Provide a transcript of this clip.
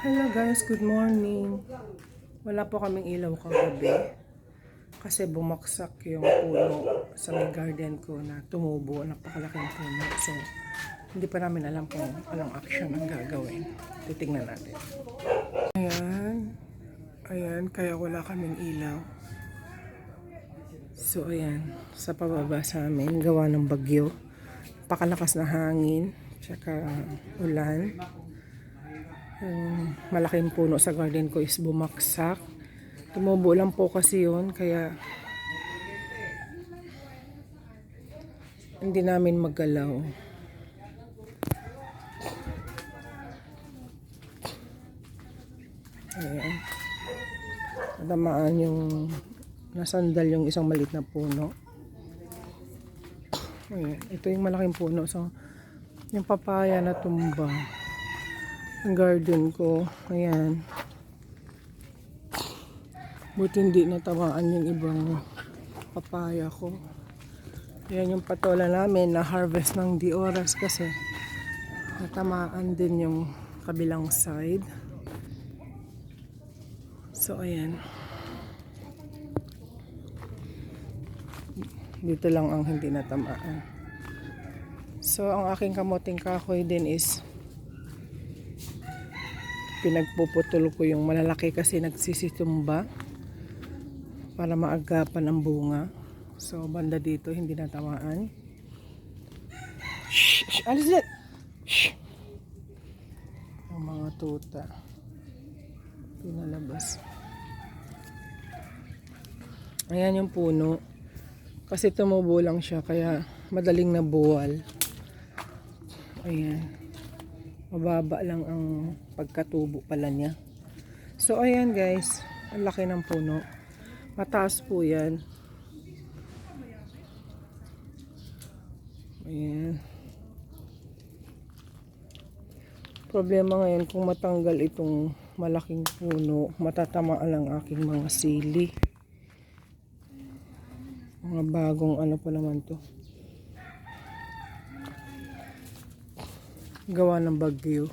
Hello guys, good morning. Wala po kaming ilaw kagabi kasi bumaksak yung puno sa may garden ko na tumubo, napakalaking puno. So, hindi pa namin alam kung anong action ang gagawin. Titingnan natin. Ayan. Ayan, kaya wala kaming ilaw. So, ayan. Sa pababa sa amin, gawa ng bagyo. Pakalakas na hangin, tsaka ulan. Yung malaking puno sa garden ko is bumaksak. Tumubo lang po kasi yun, kaya hindi namin maggalaw. Ayan. Natamaan yung nasandal yung isang maliit na puno. Ayan. Ito yung malaking puno. So, yung papaya na tumba ang garden ko. Ayan. Buti hindi natamaan yung ibang papaya ko. Ayan yung patola namin na harvest ng di oras kasi natamaan din yung kabilang side. So, ayan. Dito lang ang hindi natamaan. So, ang aking kamoting kahoy din is pinagpuputol ko yung malalaki kasi nagsisitumba para maagapan ang bunga. So, banda dito, hindi natamaan. Shh! shh alis dyan! Shh! Ang mga tuta. Pinalabas. Ayan yung puno. Kasi tumubo lang siya, kaya madaling nabuwal. Ayan mababa lang ang pagkatubo pala niya. So, ayan guys. Ang laki ng puno. Mataas po yan. Ayan. Problema ngayon kung matanggal itong malaking puno, matatamaan ang aking mga sili. Mga bagong ano pa naman to. Gawa ng bagyo.